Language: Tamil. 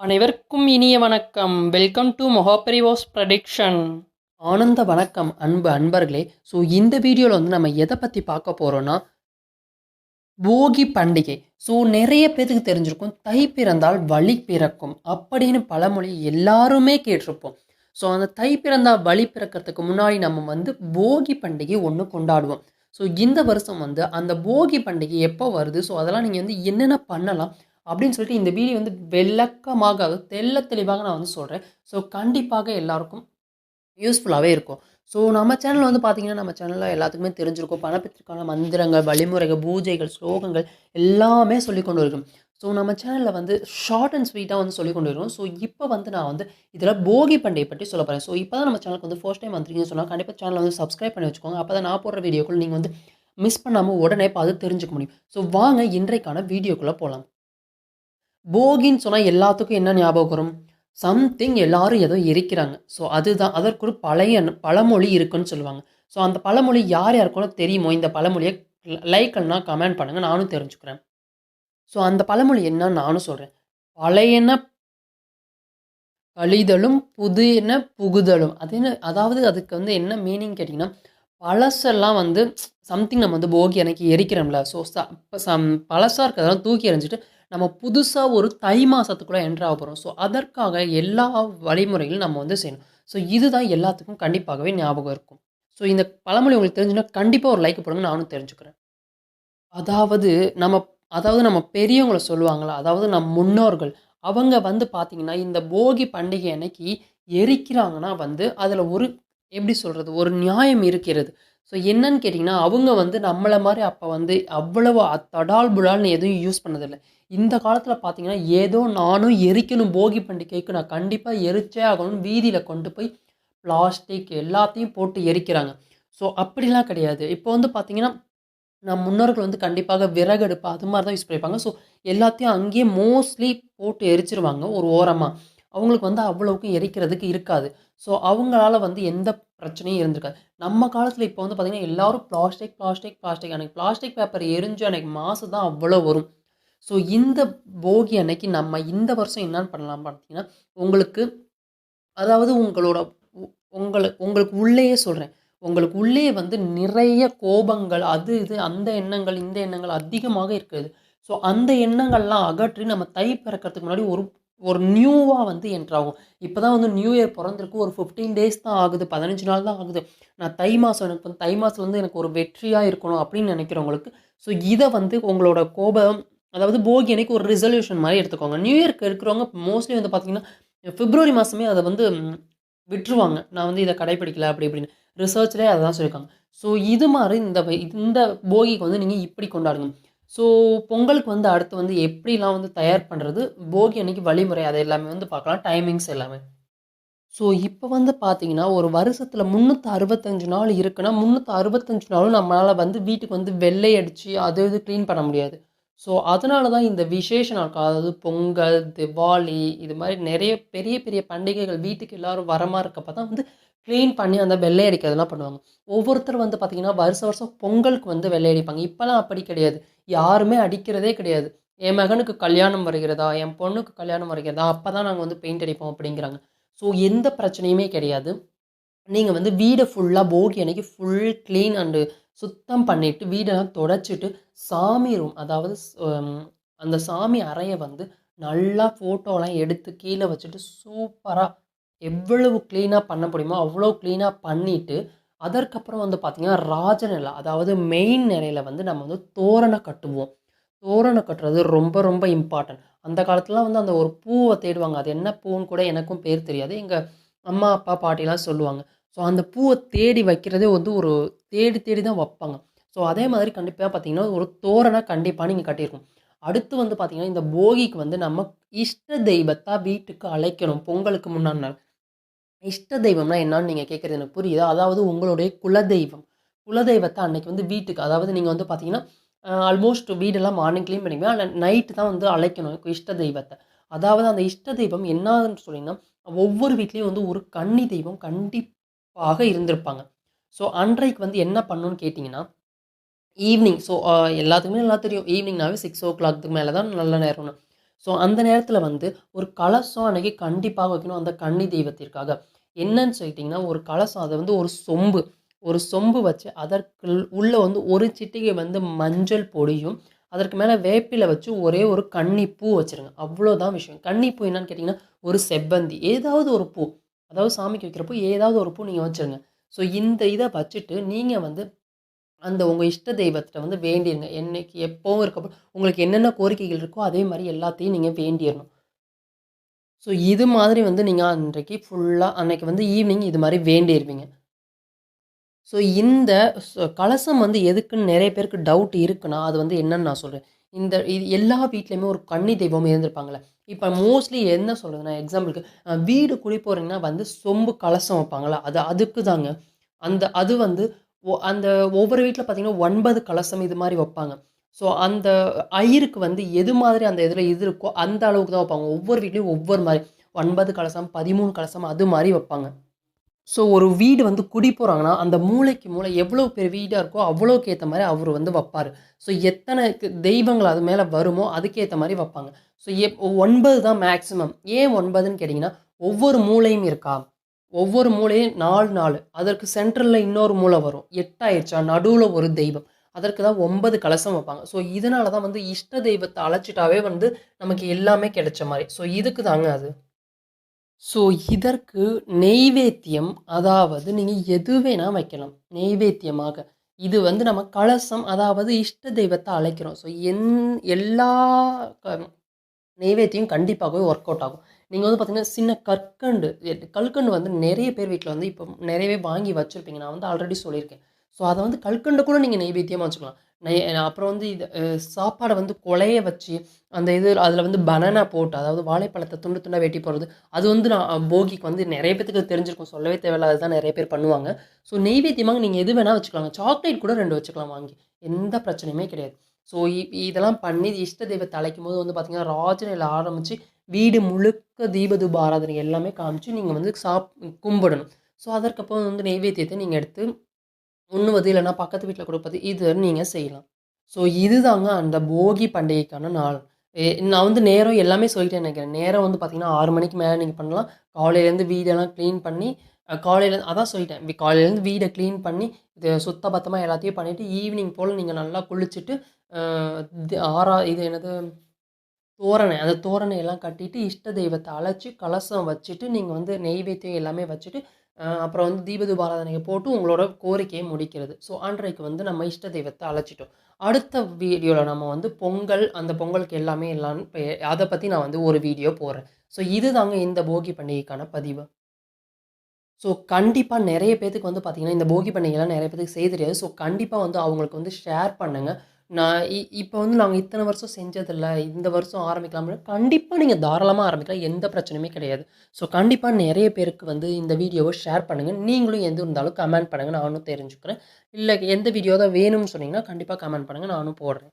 அனைவருக்கும் இனிய வணக்கம். வெல்கம் டு மொஹாபரிவாஸ் ப்ரடிக்ஷன் ஆனந்த வணக்கம் அன்பு அன்பர்களே. ஸோ இந்த வீடியோவில் வந்து நம்ம எதை பற்றி பார்க்க போகிறோன்னா போகி பண்டிகை. ஸோ நிறைய பேருக்கு தெரிஞ்சிருக்கும் தை பிறந்தால் வழி பிறக்கும் அப்படின்னு பழமொழி எல்லாருமே கேட்டிருப்போம். ஸோ அந்த தை பிறந்தால் வழி பிறக்கிறதுக்கு முன்னாடி நம்ம வந்து போகி பண்டிகை ஒன்று கொண்டாடுவோம். ஸோ இந்த வருஷம் வந்து அந்த போகி பண்டிகை எப்போ வருது? ஸோ அதெல்லாம் நீங்கள் வந்து என்னென்ன பண்ணலாம்? அப்படின்னு சொல்லிட்டு இந்த வீடியோ வந்து விளக்கமாக தெல்ல தெள்ள தெளிவாக நான் வந்து சொல்கிறேன் ஸோ கண்டிப்பாக எல்லாருக்கும் யூஸ்ஃபுல்லாகவே இருக்கும். ஸோ நம்ம சேனல் வந்து பார்த்திங்கன்னா நம்ம சேனலில் எல்லாத்துக்குமே தெரிஞ்சிருக்கும். பணப்பத்திற்கான மந்திரங்கள் வழிமுறைகள் பூஜைகள் ஸ்லோகங்கள் எல்லாமே சொல்லி கொண்டு இருக்கும். ஸோ நம்ம சேனலில் வந்து ஷார்ட் அண்ட் ஸ்வீட்டாக வந்து சொல்லி கொண்டு வரும் ஸோ இப்போ வந்து நான் வந்து இதில் போகி பண்டிகை பற்றி சொல்ல போகிறேன் ஸோ இப்போ தான் நம்ம சேனலுக்கு வந்து ஃபர்ஸ்ட் டைம் வந்துருக்கீங்கன்னு சொன்னால் கண்டிப்பாக சேனலை வந்து சப்ஸ்கிரைப் பண்ணி வச்சுக்கோங்க. அப்போ தான் நான் போடுற வீடியோக்குள்ள நீங்கள் வந்து மிஸ் பண்ணாமல் உடனே பார்த்து தெரிஞ்சுக்க முடியும். ஸோ வாங்க இன்றைக்கான வீடியோக்குள்ளே போகலாம் போகின்னு சொன்னால் எல்லாத்துக்கும் என்ன ஞாபகம் வரும்? சம்திங் எல்லாரும் ஏதோ எரிக்கிறாங்க. ஸோ அதுதான். அதற்கு ஒரு பழைய பழமொழி இருக்குன்னு சொல்லுவாங்க. ஸோ அந்த பழமொழி யார் யாருக்கும் தெரியுமோ இந்த பழமொழியை லைக்கல்னா கமெண்ட் பண்ணுங்கள் நானும் தெரிஞ்சுக்கிறேன். ஸோ அந்த பழமொழி என்னன்னு நானும் சொல்கிறேன் பழையன கழிதலும் புதியன புகுதலும். அது என்ன? அதாவது அதுக்கு வந்து என்ன மீனிங் கேட்டிங்கன்னா பழசெல்லாம் வந்து சம்திங் நம்ம வந்து போகி எனக்கு எரிக்கிறோம்ல. ஸோ ச இப்போ சம் பழசாக இருக்கிறதெல்லாம் தூக்கி எறிஞ்சிட்டு நம்ம புதுசாக ஒரு தை மாதத்துக்குள்ளே என்ட்ரு ஆக போகிறோம் ஸோ அதற்காக எல்லா வழிமுறைகளும் நம்ம வந்து செய்யணும். ஸோ இதுதான் எல்லாத்துக்கும் கண்டிப்பாகவே ஞாபகம் இருக்கும். ஸோ இந்த பழமொழி உங்களுக்கு தெரிஞ்சுன்னா கண்டிப்பாக ஒரு லைக் போடுங்க நானும் தெரிஞ்சுக்கிறேன். அதாவது நம்ம அதாவது நம்ம பெரியவங்களை சொல்லுவாங்களா? அதாவது நம் முன்னோர்கள். அவங்க வந்து பார்த்திங்கன்னா இந்த போகி பண்டிகை அன்னைக்கு எரிக்கிறாங்கன்னா வந்து அதில் ஒரு எப்படி சொல்கிறது ஒரு நியாயம் இருக்கிறது. ஸோ என்னன்னு கேட்டிங்கன்னா அவங்க வந்து நம்மளை மாதிரி அப்போ வந்து அவ்வளவு தடால் புடால்னு எதுவும் யூஸ் பண்ணதில்லை. இந்த காலத்தில் பார்த்தீங்கன்னா ஏதோ நானும் எரிக்கணும் போகி பண்டிகைக்கு நான் கண்டிப்பாக எரிச்சே ஆகணும்னு வீதியில் கொண்டு போய் பிளாஸ்டிக் எல்லாத்தையும் போட்டு எரிக்கிறாங்க. ஸோ அப்படிலாம் கிடையாது. இப்போ வந்து பார்த்தீங்கன்னா நம் முன்னோர்கள் வந்து கண்டிப்பாக விறகடுப்பு அது மாதிரி தான் யூஸ் பண்ணியிருப்பாங்க ஸோ எல்லாத்தையும் அங்கேயே மோஸ்ட்லி போட்டு எரிச்சிருவாங்க ஒரு ஓரமாக அவங்களுக்கு வந்து அவ்வளவுக்கு எரிக்கிறதுக்கு இருக்காது. ஸோ அவங்களால வந்து எந்த பிரச்சனையும் இருந்திருக்காது. நம்ம காலத்தில் இப்போ வந்து பார்த்திங்கன்னா எல்லோரும் பிளாஸ்டிக் பிளாஸ்டிக் பிளாஸ்டிக் அன்றைக்கி பிளாஸ்டிக் பேப்பர் எரிஞ்சு அன்றைக்கி மாசு தான் அவ்வளோ வரும். ஸோ இந்த போகி அன்னைக்கு நம்ம இந்த வருஷம் என்னென்னு பண்ணலாம் பார்த்தீங்கன்னா உங்களுக்கு அதாவது உங்களோட உங்களை உங்களுக்கு உள்ளேயே சொல்கிறேன் உங்களுக்கு உள்ளே வந்து நிறைய கோபங்கள் அது இது அந்த எண்ணங்கள் இந்த எண்ணங்கள் அதிகமாக இருக்குது ஸோ அந்த எண்ணங்கள்லாம் அகற்றி நம்ம தை பிறக்கிறதுக்கு முன்னாடி ஒரு ஒரு நியூவாக வந்து என்ட்ராகும் இப்போ தான் வந்து நியூ இயர் பிறந்திருக்கு. ஒரு ஃபிஃப்டீன் டேஸ் தான் ஆகுது. பதினஞ்சு நாள் தான் ஆகுது. நான் தை மாதம் எனக்கு தை மாதம் வந்து எனக்கு ஒரு வெற்றியாக இருக்கணும் அப்படின்னு நினைக்கிறவங்களுக்கு ஸோ இதை வந்து உங்களோட கோபம் அதாவது போகி அன்னைக்கு ஒரு ரிசல்யூஷன் மாதிரி எடுத்துக்கோங்க. நியூ இயர்க்கு இருக்கிறவங்க மோஸ்ட்லி வந்து பார்த்திங்கன்னா ஃபிப்ரவரி மாதமே அதை வந்து விட்டுருவாங்க. நான் வந்து இதை கடைப்பிடிக்கல அப்படி இப்படின்னு. ரிசர்ச்லேயே அதை தான் சொல்லியிருக்காங்க. ஸோ இது மாதிரி இந்த இந்த போகிக்கு வந்து நீங்கள் இப்படி கொண்டாடுங்க. ஸோ பொங்கலுக்கு வந்து அடுத்து வந்து எப்படிலாம் வந்து தயார் பண்ணுறது போகி அன்னைக்கு வழிமுறை அதை எல்லாமே வந்து பார்க்கலாம். டைமிங்ஸ் எல்லாமே. ஸோ இப்போ வந்து பார்த்தீங்கன்னா ஒரு வருஷத்தில் முந்நூற்றி அறுபத்தஞ்சு நாள் இருக்குன்னா முந்நூற்றி அறுபத்தஞ்சு நாளும் நம்மளால் வந்து வீட்டுக்கு வந்து வெள்ளை அடித்து அது இது க்ளீன் பண்ண முடியாது. ஸோ அதனால தான் இந்த விசேஷ நாட்கள் அதாவது பொங்கல் திவாலி இது மாதிரி நிறைய பெரிய பெரிய பண்டிகைகள் வீட்டுக்கு எல்லோரும் வரமாக இருக்கப்போ தான் வந்து க்ளீன் பண்ணி அந்த வெள்ளை அடிக்கிறதுலாம் பண்ணுவாங்க. ஒவ்வொருத்தர் வந்து பார்த்திங்கன்னா வருஷ வருஷம் பொங்கலுக்கு வந்து வெள்ளை அடிப்பாங்க. இப்போலாம் அப்படி கிடையாது. யாருமே அடிக்கிறதே கிடையாது. என் மகனுக்கு கல்யாணம் வருகிறதா? என் பொண்ணுக்கு கல்யாணம் வருகிறதா? அப்போ தான் நாங்கள் வந்து பெயிண்ட் அடிப்போம் அப்படிங்கிறாங்க. ஸோ எந்த பிரச்சனையுமே கிடையாது. நீங்கள் வந்து வீடை ஃபுல்லாக போகி அன்னைக்கு ஃபுல் க்ளீன் அண்டு சுத்தம் பண்ணிவிட்டு வீடெல்லாம் தொடச்சிட்டு சாமி ரூம் அதாவது அந்த சாமி அறையை வந்து நல்லா ஃபோட்டோலாம் எடுத்து கீழே வச்சுட்டு சூப்பராக எவ்வளவு க்ளீனாக பண்ண முடியுமோ அவ்வளோ க்ளீனாக பண்ணிவிட்டு அதற்கப்புறம் வந்து பார்த்திங்கன்னா ராஜநிலை அதாவது மெயின் நிலையில் வந்து நம்ம வந்து தோரணை கட்டுவோம். தோரணை கட்டுறது ரொம்ப ரொம்ப இம்பார்ட்டன்ட் அந்த காலத்துலாம் வந்து அந்த ஒரு பூவை தேடுவாங்க. அது என்ன பூன்னு கூட எனக்கும் பேர் தெரியாது. எங்கள் அம்மா அப்பா பாட்டிலாம் சொல்லுவாங்க. ஸோ அந்த பூவை தேடி வைக்கிறதே வந்து ஒரு தேடி தேடி தான் வைப்பாங்க. ஸோ அதே மாதிரி கண்டிப்பாக பார்த்தீங்கன்னா ஒரு தோரணை கண்டிப்பாக நீங்கள் கட்டியிருக்கும் அடுத்து வந்து பார்த்திங்கன்னா இந்த போகிக்கு வந்து நம்ம இஷ்ட தெய்வத்தை வீட்டுக்கு அழைக்கணும். பொங்கலுக்கு முன்னாடி நாள். இஷ்ட தெய்வம்னா என்னன்னு நீங்கள் கேட்குறது எனக்கு புரியுது? அதாவது உங்களுடைய குலதெய்வம். குலதெய்வத்தை அன்னைக்கு வந்து வீட்டுக்கு அதாவது நீங்கள் வந்து பார்த்தீங்கன்னா ஆல்மோஸ்ட் வீடெல்லாம் மார்னிங் க்ளீன் பண்ணிக்குவேன் ஆனால் நைட்டு தான் வந்து அழைக்கணும் இஷ்ட தெய்வத்தை. அதாவது அந்த இஷ்ட தெய்வம் என்னன்னு சொல்லிங்கன்னா ஒவ்வொரு வீட்லேயும் வந்து ஒரு கன்னி தெய்வம் கண்டிப்பாக இருந்திருப்பாங்க. ஸோ அன்றைக்கு வந்து என்ன பண்ணணும்னு கேட்டிங்கன்னா ஈவினிங் ஸோ எல்லாத்துக்குமே நல்லா தெரியும். ஈவினிங்னாவே சிக்ஸ் ஓ கிளாக்கு மேலே தான் நல்ல நேரம்னு ஸோ அந்த நேரத்தில் வந்து ஒரு கலசம் அன்றைக்கி கண்டிப்பாக வைக்கணும் அந்த கன்னி தெய்வத்திற்காக. என்னன்னு சொல்லிட்டிங்கன்னா ஒரு கலசம் அதை வந்து ஒரு சொம்பு. ஒரு சொம்பு வச்சு அதற்கு உள்ளே வந்து ஒரு சிட்டிகை வந்து மஞ்சள் பொடியும் அதற்கு மேலே வேப்பில வச்சு ஒரே ஒரு கன்னிப்பூ வச்சுருங்க. அவ்வளோதான் விஷயம். கன்னிப்பூ என்னன்னு கேட்டிங்கன்னா ஒரு செவ்வந்தி. ஏதாவது ஒரு பூ. அதாவது சாமிக்கு வைக்கிற பூ ஏதாவது ஒரு பூ நீங்கள் வச்சுருங்க. ஸோ இந்த இதை வச்சுட்டு நீங்கள் வந்து அந்த உங்கள் இஷ்ட தெய்வத்தை வந்து வேண்டிடுங்க என்னைக்கு எப்போவும் இருக்க உங்களுக்கு என்னென்ன கோரிக்கைகள் இருக்கோ அதே மாதிரி எல்லாத்தையும் நீங்கள் வேண்டிடணும் ஸோ இது மாதிரி வந்து நீங்கள் அன்றைக்கு ஃபுல்லாக அன்றைக்கி வந்து ஈவினிங் இது மாதிரி வேண்டிடுவீங்க ஸோ இந்த கலசம் வந்து எதுக்குன்னு நிறைய பேருக்கு டவுட் இருக்குன்னா அது வந்து என்னன்னு நான் சொல்கிறேன் இந்த இது எல்லா வீட்லேயுமே ஒரு கன்னி தெய்வம் இருந்திருப்பாங்களே இப்போ மோஸ்ட்லி என்ன சொல்கிறதுனா எக்ஸாம்பிளுக்கு வீடு குடி போகிறீங்கன்னா வந்து சொம்பு கலசம் வைப்பாங்களா அது அதுக்கு தாங்க அந்த அது வந்து அந்த ஒவ்வொரு வீட்டில் பார்த்தீங்கன்னா ஒன்பது கலசம் இது மாதிரி வைப்பாங்க. ஸோ அந்த ஐயருக்கு வந்து எது மாதிரி அந்த இதில் இது இருக்கோ அந்த அளவுக்கு தான் வைப்பாங்க. ஒவ்வொரு வீட்லேயும் ஒவ்வொரு மாதிரி ஒன்பது கலசம் பதிமூணு கலசம் அது மாதிரி வைப்பாங்க. ஸோ ஒரு வீடு வந்து குடி போகிறாங்கன்னா அந்த மூளைக்கு மூளை எவ்வளோ பெரிய வீடாக இருக்கோ அவ்வளோக்கு ஏற்ற மாதிரி அவர் வந்து வைப்பார். ஸோ எத்தனை தெய்வங்கள் அது மேலே வருமோ அதுக்கேற்ற மாதிரி வைப்பாங்க. ஸோ எப் ஒன்பது தான் மேக்ஸிமம் ஏன் ஒன்பதுன்னு கேட்டிங்கன்னா ஒவ்வொரு மூளையும் இருக்கா? ஒவ்வொரு மூலையும் நாலு நாலு. அதற்கு சென்ட்ரலில் இன்னொரு மூளை வரும். எட்டாயிடுச்சா. நடுவில் ஒரு தெய்வம். அதற்கு தான் ஒன்பது கலசம் வைப்பாங்க. ஸோ இதனால தான் வந்து இஷ்ட தெய்வத்தை அழைச்சிட்டாவே வந்து நமக்கு எல்லாமே கிடைச்ச மாதிரி. ஸோ இதுக்கு தாங்க அது. ஸோ இதற்கு நெய்வேத்தியம் அதாவது நீங்கள் எது வேணால் வைக்கலாம். நெய்வேத்தியமாக. இது வந்து நம்ம கலசம் அதாவது இஷ்ட தெய்வத்தை அழைக்கிறோம். ஸோ என் எல்லா க- நெய்வேத்தியம் கண்டிப்பாகவே ஒர்க் அவுட் ஆகும். நீங்கள் வந்து பார்த்தீங்கன்னா சின்ன கற்கண்டு கல்கண்டு வந்து நிறைய பேர் வீட்டில் வந்து இப்போ நிறையவே வாங்கி வச்சுருப்பீங்க. நான் வந்து ஆல்ரெடி சொல்லியிருக்கேன். ஸோ அதை வந்து கல்கண்டு கூட நீங்கள் நெய்வேத்தியமாக வச்சுக்கலாம். நெய் அப்புறம் வந்து இது சாப்பாடை வந்து கொலைய வச்சு அந்த இது அதில் வந்து பனானா போட்டு அதாவது வாழைப்பழத்தை துண்டு துண்டாக வெட்டி போடுறது அது வந்து நான் போகிக்கு வந்து நிறைய பேத்துக்கு தெரிஞ்சிருக்கும். சொல்லவே தேவையில்ல அதுதான் நிறைய பேர் பண்ணுவாங்க. ஸோ நெய்வேத்தியமாக நீங்கள் எது வேணால் வச்சுக்கலாங்க. சாக்லேட் கூட ரெண்டு வச்சுக்கலாம் வாங்கி. எந்த பிரச்சனையுமே கிடையாது. ஸோ இதெல்லாம் பண்ணி இஷ்ட தெய்வத்தை அழைக்கும் போது வந்து பார்த்திங்கன்னா ராஜனையில் ஆரம்பித்து வீடு முழுக்க தீபதூப ஆராதனை எல்லாமே காமிச்சு நீங்கள் வந்து சாப் கும்பிடணும். ஸோ அதற்கப்புறம் வந்து நெய்வேத்தியத்தை நீங்கள் எடுத்து உண்ணுவது இல்லைன்னா பக்கத்து வீட்டில் கொடுப்பது இது நீங்கள் செய்யலாம். ஸோ இதுதாங்க அந்த போகி பண்டிகைக்கான நாள். நான் வந்து நேரம் எல்லாமே சொல்லிட்டேன் நினைக்கிறேன். நேரம் வந்து பார்த்தீங்கன்னா ஆறு மணிக்கு மேலே நீங்கள் பண்ணலாம். காலையிலேருந்து வீடெல்லாம் க்ளீன் பண்ணி காலையில் அதான் சொல்லிட்டேன். காலையிலேருந்து வீடை க்ளீன் பண்ணி இது சுத்த பத்தமாக எல்லாத்தையும் பண்ணிவிட்டு ஈவினிங் போல் நீங்கள் நல்லா குளிச்சுட்டு ஆறா இது என்னது? தோரணை அந்த தோரணையெல்லாம் கட்டிட்டு இஷ்ட தெய்வத்தை அழைச்சி கலசம் வச்சுட்டு நீங்கள் வந்து நெய்வேத்தியம் எல்லாமே வச்சுட்டு அப்புறம் வந்து தீபதூபாராதனையை போட்டு உங்களோட கோரிக்கையை முடிக்கிறது. ஸோ அன்றைக்கு வந்து நம்ம இஷ்ட தெய்வத்தை அழைச்சிட்டோம். அடுத்த வீடியோவில் நம்ம வந்து பொங்கல் அந்த பொங்கலுக்கு எல்லாமே எல்லாம் அதை பற்றி நான் வந்து ஒரு வீடியோ போடுறேன். ஸோ இதுதாங்க இந்த போகி பண்டிகைக்கான பதிவு. ஸோ கண்டிப்பாக நிறைய பேத்துக்கு வந்து பார்த்தீங்கன்னா இந்த போகி பண்டிகைலாம் நிறைய பேத்துக்கு செய்ய தெரியாது. ஸோ கண்டிப்பாக வந்து அவங்களுக்கு வந்து ஷேர் பண்ணுங்கள் நான் இ- இப்போ வந்து நாங்கள் இத்தனை வருஷம் செஞ்சதில்ல இந்த வருஷம் ஆரம்பிக்கலாம் கண்டிப்பாக நீங்கள் தாராளமாக ஆரம்பிக்கலாம் எந்த பிரச்சனையுமே கிடையாது. ஸோ கண்டிப்பாக நிறைய பேருக்கு வந்து இந்த வீடியோவை ஷேர் பண்ணுங்கள் நீங்களும் எது இருந்தாலும் கமெண்ட் பண்ணுங்கள் நானும் தெரிஞ்சுக்கிறேன். இல்லை எந்த வீடியோ தான் வேணும்னு சொன்னீங்கன்னா கண்டிப்பாக கமெண்ட் பண்ணுங்கள் நானும் போடுறேன்.